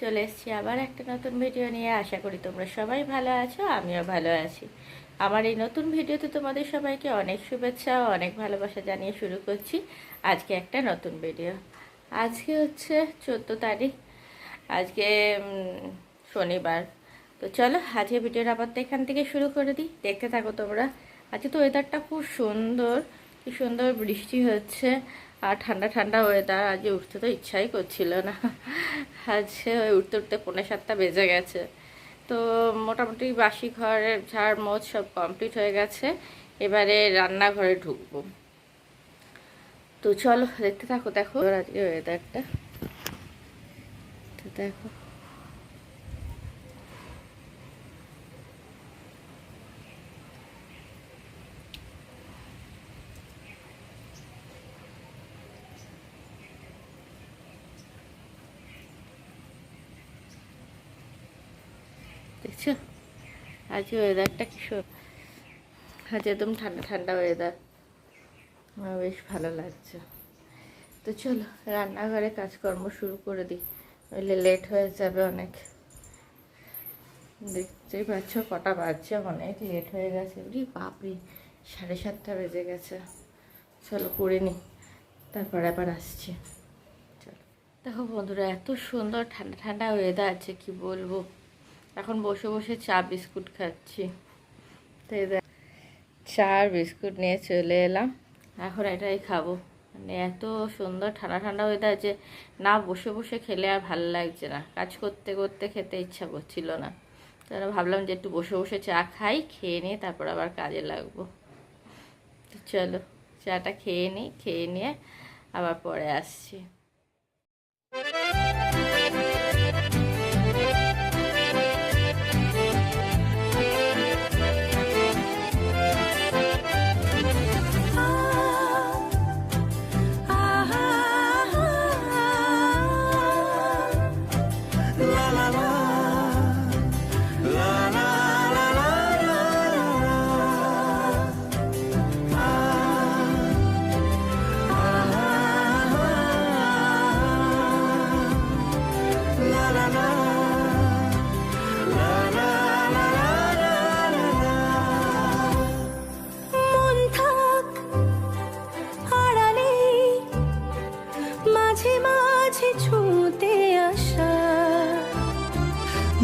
চলে এসেছি আবার একটা নতুন ভিডিও নিয়ে। আশা করি তোমরা সবাই ভালো আছো, আমিও ভালো আছি। আমার এই নতুন ভিডিওতে তোমাদের সবাইকে অনেক শুভেচ্ছা ও অনেক ভালোবাসা জানিয়ে শুরু করছি আজকে একটা নতুন ভিডিও। আজকে হচ্ছে চোদ্দ তারিখ, আজকে শনিবার। তো চলো, আজকে ভিডিওর আবার তো এখান থেকে শুরু করে দিই। দেখতে থাকো তোমরা। আজকে তো ওয়েদারটা খুব সুন্দর, কি সুন্দর বৃষ্টি হচ্ছে। আর ঠান্ডা ঠান্ডা ওয়েদার আজকে উঠতে তো ইচ্ছাই করছিল না। আজকে ওই উঠতে উঠতে পৌনে সাতটা বেজে গেছে। তো মোটামুটি বাসি ঘরের ঝাড় মোজ সব কমপ্লিট হয়ে গেছে। এবারে রান্নাঘরে ঢুকবো। তো চলো, দেখতে থাকো, দেখো। আজকে ওয়েদারটা তো দেখো। দেখছ? আজ ওয়েদারটা কি সু- আজ একদম ঠান্ডা ঠান্ডা ওয়েদার আমার বেশ ভালো লাগছে। তো চলো, রান্নাঘরে কাজকর্ম শুরু করে দিই। নইলে লেট হয়ে যাবে অনেক। দেখতেই পাচ্ছ, কটা বাজছে, অনেক লেট হয়ে গেছে। রে বাপরে, সাড়ে সাতটা বেজে গেছে। চলো করে নিই। তারপর আবার আসছি। চলো। দেখো বন্ধুরা, এত সুন্দর ঠান্ডা ঠান্ডা ওয়েদার আছে, কি বলব? এখন বসে বসে চা বিস্কুট খাচ্ছি। তো এই দেখ, চা আর বিস্কুট নিয়ে চলে এলাম। এখন এটাই খাব। মানে এত সুন্দর ঠান্ডা ঠান্ডা ওয়েদার যে না বসে বসে খেলে আর ভালো লাগছে না। কাজ করতে করতে খেতে ইচ্ছা করছিল না। তাই ভাবলাম যে একটু বসে বসে চা খাই খেয়ে নিয়ে তারপর আবার কাজে লাগবো। চলো চাটা খেয়ে নিই খেয়ে নিয়ে আবার পরে আসছি।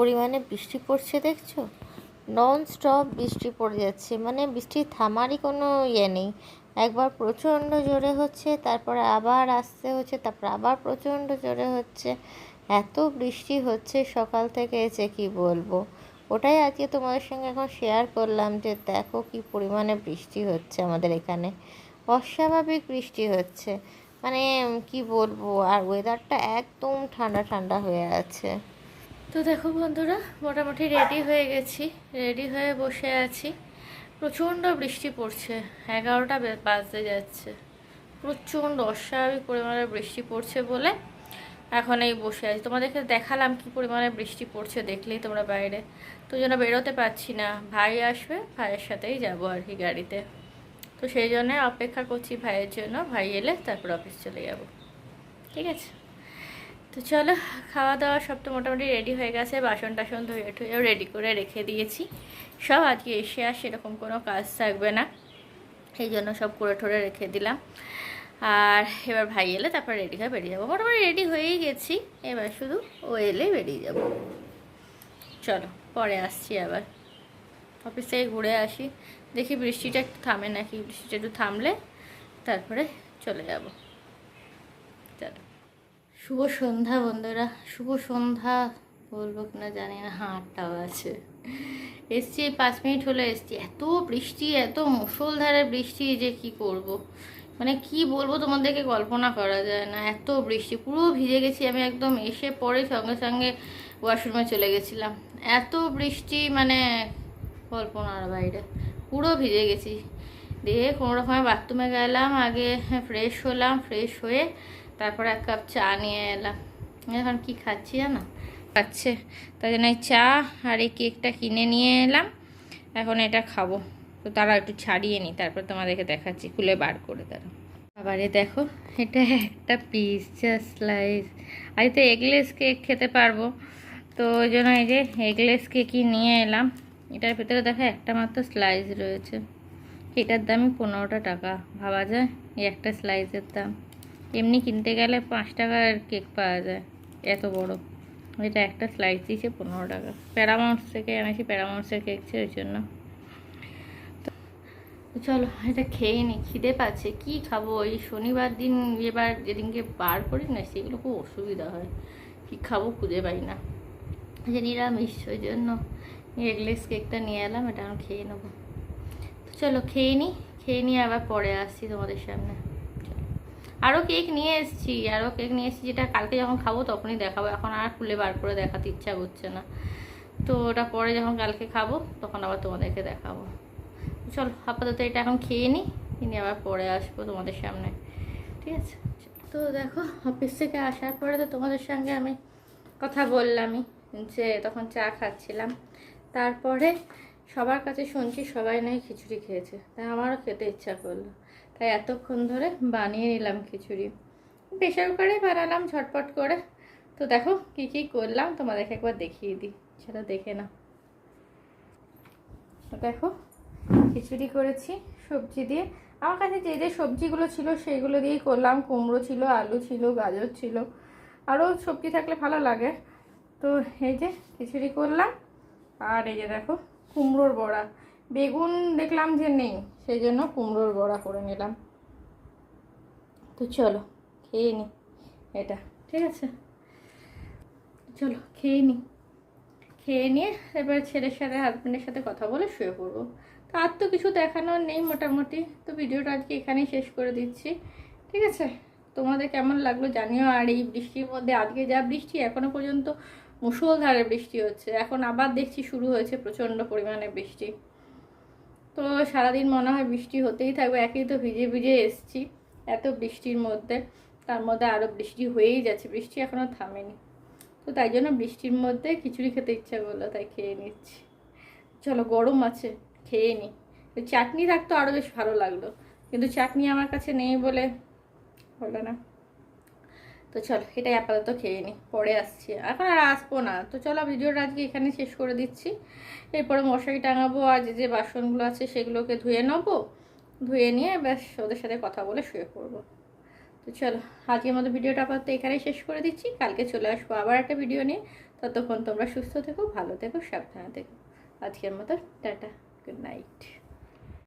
পরিমাণে বৃষ্টি পড়ছে দেখছ? নন স্টপ বৃষ্টি পড়ে যাচ্ছে। মানে বৃষ্টি থামারই কোনো ইয়ে নেই। একবার প্রচণ্ড জোরে হচ্ছে, তারপরে আবার আসতে হচ্ছে, তারপর আবার প্রচণ্ড জোরে হচ্ছে। এত বৃষ্টি হচ্ছে সকাল থেকে এসে কি বলব? ওটাই আজকে তোমাদের সঙ্গে এখন শেয়ার করলাম যে দেখো কি পরিমাণে বৃষ্টি হচ্ছে আমাদের এখানে। অস্বাভাবিক বৃষ্টি হচ্ছে। মানে কি বলব? আর ওয়েদারটা একদম ঠান্ডা ঠান্ডা হয়ে আছে। তো দেখো বন্ধুরা, মোটামুটি রেডি হয়ে গেছি। রেডি হয়ে বসে আছি। প্রচণ্ড বৃষ্টি পড়ছে। এগারোটা বাজতে যাচ্ছে। প্রচণ্ড অস্বাভাবিক পরিমাণে বৃষ্টি পড়ছে বলে এখন এই বসে আছি। তোমাদেরকে দেখালাম কি পরিমাণে বৃষ্টি পড়ছে, দেখলেই তোমরা বাইরে। তো জন্য বেরোতে পারছি না। ভাই আসবে, ভাইয়ের সাথেই যাব আর কি গাড়িতে। তো সেই জন্য অপেক্ষা করছি ভাইয়ের জন্য। ভাই এলে তারপর অফিস চলে যাব। ঠিক আছে? তো চলো খাওয়া দাওয়া সব তো মোটামুটি রেডি হয়ে গেছে বাসন টাসন ধুয়ে টুয়েও রেডি করে রেখে দিয়েছি। সব আজকে এসে আর সেরকম কোনো কাজ থাকবে না, এই জন্য সব করে ঠরে রেখে দিলাম। আর এবার ভাই এলে তারপর রেডি হয়ে বেরিয়ে যাব। মোটামুটি রেডি হয়েই গেছি, এবার শুধু ও এলে বেরিয়ে যাব। চলো, পরে আসছি আবার। অফিস থেকে ঘুরে আসি, দেখি বৃষ্টিটা একটু থামে নাকি, বৃষ্টিটা একটু থামলে তারপরে চলে যাব। শুভ সন্ধ্যা বন্ধুরা। শুভ সন্ধ্যা বলব কিনা জানি না আটটাও আছে। এসছি পাঁচ মিনিট হলে এসছি। এত বৃষ্টি, এত মুষলধারে বৃষ্টি যে কি করব। মানে কি বলব তোমাদেরকে কল্পনা করা যায় না। এত বৃষ্টি, পুরো ভিজে গেছি আমি একদম। এসে পরে সঙ্গে সঙ্গে ওয়াশরুমে চলে গেছিলাম। এত বৃষ্টি মানে কল্পনার বাইরে। পুরো ভিজে গেছি। দিয়ে কোনো রকমে বাথরুমে গেলাম, আগে ফ্রেশ হলাম ফ্রেশ হয়ে তারপর এক কাপ চা নিয়ে এলাম। এখন কি খাচ্ছি জানো? খাচ্ছে। তাই জন্য চা আর এই কেকটা কিনে নিয়ে এলাম। এখন এটা খাব। তো তারা একটু ছাড়িয়ে নিই তারপর তোমাদেরকে দেখাচ্ছি। খুলে বার করে তারা আবারে দেখো, এটা একটা পিৎজা স্লাইস আজ তো এগলেস কেক খেতে পারব। তো ওই জন্য এই যে এগলেস কেকই নিয়ে এলাম। এটার ভেতরে দেখো একটা মাত্র স্লাইস রয়েছে। এটার দামই পনেরোটা টাকা। ভাবা যায়? এই একটা স্লাইসের দাম। এমনি কিনতে গেলে পাঁচ টাকার কেক পাওয়া যায়, এত বড়। এটা একটা স্লাইস দিয়েছে পনেরো টাকা। প্যারামাউন্টস থেকে এনেছি প্যারামাউন্টসের কেক ছিল ওই জন্য। চলো, এটা খেয়ে নি, খিদে পাচ্ছে। কি খাব? এই শনিবার দিন, এবার যেদিনকে বার করি না, সেগুলো খুব অসুবিধা হয়। কি খাব খুঁজে পাই না। যে নিরামিষ, ওই জন্য এগলেস কেকটা নিয়ে এলাম, এটা আমি খেয়ে নেব। তো চলো, খেয়ে নিই খেয়ে নিয়ে আবার পরে আসছি তোমাদের সামনে। আরও কেক নিয়ে এসেছি আরও কেক নিয়ে এসেছি যেটা কালকে যখন খাব তখনই দেখাবো। এখন আর খুলে বার করে দেখাতে ইচ্ছা করছে না। তো ওটা পরে যখন কালকে খাব তখন আবার তোমাদেরকে দেখাবো। চলো, আপাতত এটা এখন খেয়ে নিই নিয়ে আবার পরে আসব তোমাদের সামনে। ঠিক আছে? তো দেখো, অফিস থেকে আসার পরে তো তোমাদের সঙ্গে আমি কথা বললামই, যে তখন চা খাচ্ছিলাম। তারপরে সবার কাছে শুনছি সবাই নাকি খিচুড়ি খেয়েছে। তাই আমারও খেতে ইচ্ছা করল। তাই এতক্ষণ ধরে বানিয়ে নিলাম খিচুড়ি। প্রেশার কুকারে বানালাম ঝটপট করে। তো দেখো কী কী করলাম, তোমাদেরকে একবার দেখিয়ে দিই। সেটা দেখে না দেখো, খিচুড়ি করেছি, সবজি দিয়ে। আমার কাছে যে যে সবজিগুলো ছিল, সেইগুলো দিয়েই করলাম। কুমড়ো ছিল, আলু ছিল, গাজর ছিল। আরও সবজি থাকলে ভালো লাগে। তো এই যে খিচুড়ি করলাম। আর এই যে দেখো, কুমড়োর বড়া। বেগুন দেখলাম যে নেই। সেই জন্য কুমড়োর বড়া করে নিলাম। তো চলো, খেয়ে নি এটা, ঠিক আছে? চলো, খেয়ে নি। খেয়ে নিয়ে এবার ছেলের সাথে হাজব্যান্ডের সাথে কথা বলে শুয়ে পড়ব। তো আর তো কিছু দেখানোর নেই মোটামুটি। তো ভিডিওটা আজকে এখানেই শেষ করে দিচ্ছি, ঠিক আছে? তোমাদের কেমন লাগল জানিও, আর এই বৃষ্টির মধ্যে আজকে যা বৃষ্টি, এখনও পর্যন্ত মুষলধারে বৃষ্টি হচ্ছে। এখন আবার দেখছি শুরু হয়েছে প্রচণ্ড পরিমাণে বৃষ্টি। তো সারাদিন মনে হয় বৃষ্টি হতেই থাকবে, একই তো ভিজে ভিজে এসছি, এত বৃষ্টির মধ্যে। তার মধ্যে আরও বৃষ্টি হয়েই যাচ্ছে, বৃষ্টি এখনও থামেনি। তো তাই জন্য বৃষ্টির মধ্যে খিচুড়ি খেতে ইচ্ছা করল, তাই খেয়ে নিচ্ছি। চলো গরম আছে, খেয়ে নিই চাটনি থাকতো আরও বেশ ভালো লাগল, কিন্তু চাটনি আমার কাছে নেই বলে হলো না। তো চলো, এটাই আপাতত খেয়ে নিই পরে আসছি। এখন আর আসব না। তো চলো, ভিডিওটা আজকে এখানে শেষ করে দিচ্ছি। এরপরে মশারি টাঙাবো আর যে যে বাসনগুলো আছে সেগুলোকে ধুয়ে নেব। ধুয়ে নিয়ে ব্যাস, ওদের সাথে কথা বলে শুয়ে পড়ব। তো চলো, আজকের মতো ভিডিওটা আপাতত এখানেই শেষ করে দিচ্ছি। কালকে চলে আসব আবার একটা ভিডিও নিয়ে। ততক্ষণ তোমরা সুস্থ থেকো, ভালো থেকো, সাবধানে থেকো। আজকের মতো, টাটা, গুড নাইট।